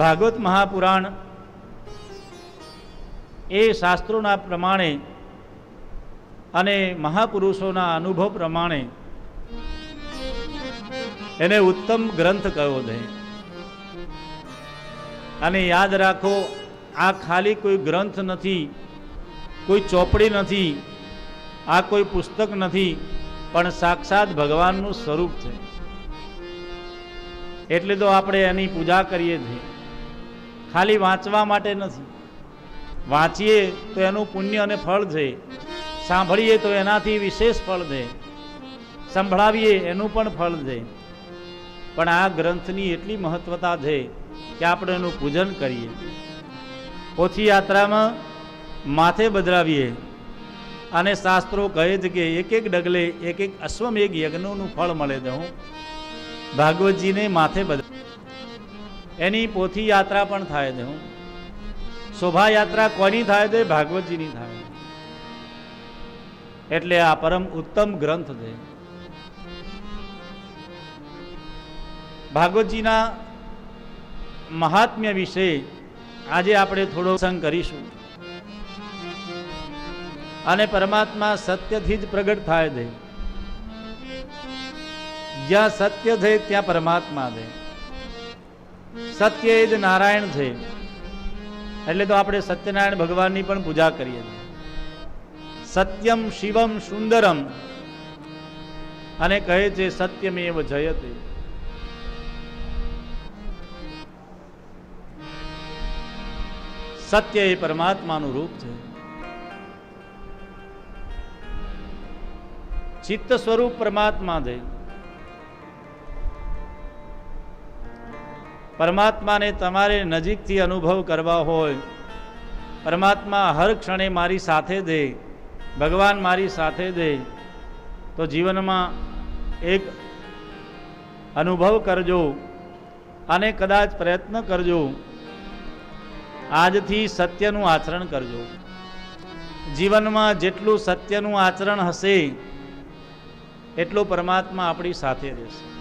ભાગવત મહાપુરાણ એ શાસ્ત્રોના પ્રમાણે અને મહાપુરુષોના અનુભવ પ્રમાણે એને ઉત્તમ ગ્રંથ કયો છે. અને યાદ રાખો, આ ખાલી કોઈ ગ્રંથ નથી, કોઈ ચોપડી નથી, આ કોઈ પુસ્તક નથી, પણ સાક્ષાત ભગવાનનું સ્વરૂપ છે. એટલે તો આપણે એની પૂજા કરીએ છીએ. ખાલી વાંચવા માટે નથી. વાંચીએ તો એનું પુણ્ય અને ફળ છે. સાંભળીએ તો એનાથી વિશેષ ફળ છે. સંભળાવીએ એનું પણ ફળ છે. પણ આ ગ્રંથની એટલી મહત્વતા છે કે આપણે એનું પૂજન કરીએ. પોથી યાત્રામાં માથે બદલાવીએ. અને શાસ્ત્રો કહે છે કે એક એક ડગલે એક એક અશ્વમેઘ યજ્ઞનું ફળ મળે છે. હું ભાગવતજીને માથે બદલ એની પોથી યાત્રા પણ થાય છે, હું. શોભાયાત્રા કોની થાય છે? ભાગવતજીની થાય એટલે આ પરમ ઉત્તમ ગ્રંથ છે. ભાગવતજીના મહાત્મ્ય વિશે આજે આપણે થોડો સંગ કરીશું. અને પરમાત્મા સત્યથી જ પ્રગટ થાય છે. જ્યાં સત્ય છે, ત્યાં પરમાત્મા છે. સત્ય એ જ નારાયણ છે. એટલે તો આપણે સત્યનારાયણ ભગવાનની પણ પૂજા કરીએ છીએ. સત્યમ શિવમ સુંદરમ. અને કહે છે, સત્યમેવ જયતે. સત્ય એ પરમાત્માનું રૂપ છે. ચિત્ત સ્વરૂપ પરમાત્મા છે. પરમાત્માને તમારે નજીકથી અનુભવ કરવા હોય. પરમાત્મા હર ક્ષણે મારી સાથે દે, ભગવાન મારી સાથે દે. તો જીવનમાં એક અનુભવ કરજો અને કદાચ પ્રયત્ન કરજો. આજથી સત્યનું આચરણ કરજો. જીવનમાં જેટલું સત્યનું આચરણ હશે, એટલો પરમાત્મા આપણી સાથે રહેશે.